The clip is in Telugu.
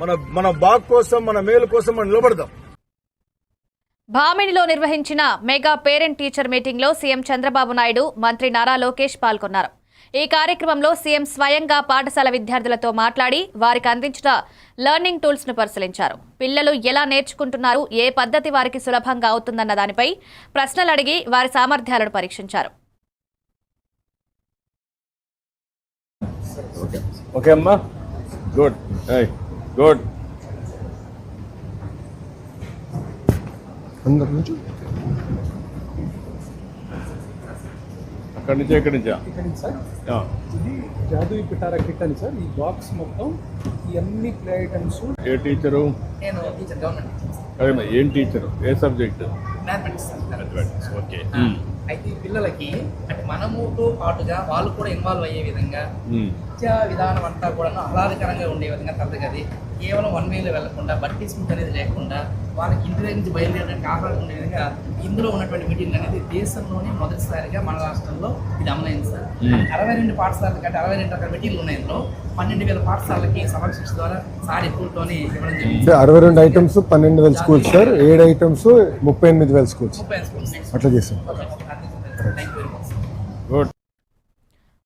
మన మన బాగు కోసం మన మేలు కోసం మనం నిలబడదాం. భామినిలో నిర్వహించిన మెగా పేరెంట్ టీచర్ మీటింగ్లో సీఎం చంద్రబాబు నాయుడు మంత్రి నారా లోకేష్ పాల్గొన్నారు. ఈ కార్యక్రమంలో సీఎం స్వయంగా పాఠశాల విద్యార్థులతో మాట్లాడి వారికి అందించిన లెర్నింగ్ టూల్స్ను పరిశీలించారు. పిల్లలు ఎలా నేర్చుకుంటున్నారు ఏ పద్ధతి వారికి సులభంగా అవుతుందన్న దానిపై ప్రశ్నలు అడిగి వారి సామర్థ్యాలను పరీక్షించారు. ఓకే అమ్మా. గుడ్ గుడ్ అందరి నుంచి? అక్కడి నుంచి ఎక్కడి నుంచా. ఇక్కడ నుంచి సార్? ఆ, ఇది జాదూ పిటారా కిట్ అని సార్. ఈ బాక్స్ మొత్తం ఈ అన్ని ప్లే ఐటమ్స్ ఏ టీచరు నేను టీచర్ గవర్నమెంట్ ఏం టీచరు ఏ సబ్జెక్ట్ మ్యాథమెటిక్స్ ఓకే అయితే ఈ పిల్లలకి అంటే మనముతో పాటుగా వాళ్ళు కూడా ఇన్వాల్వ్ అయ్యే విధంగా మ్మ్. విద్యా విధానం అంతా కూడా ఆహ్లాదకరంగా ఉండే విధంగా తరగతి కేవలం వన్ వేలో వెళ్ళకుండా బట్టి స్మిత్ అనేది లేకుండా వాళ్ళకి ఇంటి దగ్గర నుంచి బయలుదేరడానికి ఆహ్లాదం ఉండే విధంగా ఇందులో ఉన్నటువంటి మీటింగ్ అనేది దేశంలోనే మొదటిసారిగా మన రాష్ట్రంలో ఇది అమలైంది సార్. అరవై రెండు పాఠశాలలు కంటే అరవై రెండు రకాల మీటింగ్లు ఉన్నాయి ఇందులో. పన్నెండు వేల పాఠశాలలకి సమర్శించ ద్వారా సార్ ఎక్కువతోనే ఇవ్వడం జరిగింది. అరవై రెండు ఐటమ్స్ పన్నెండు వేల స్కూల్స్ సార్ ఏడు ఐటమ్స్ ముప్పై ఎనిమిది వేల స్కూల్స్ అట్లా చేసాం యూ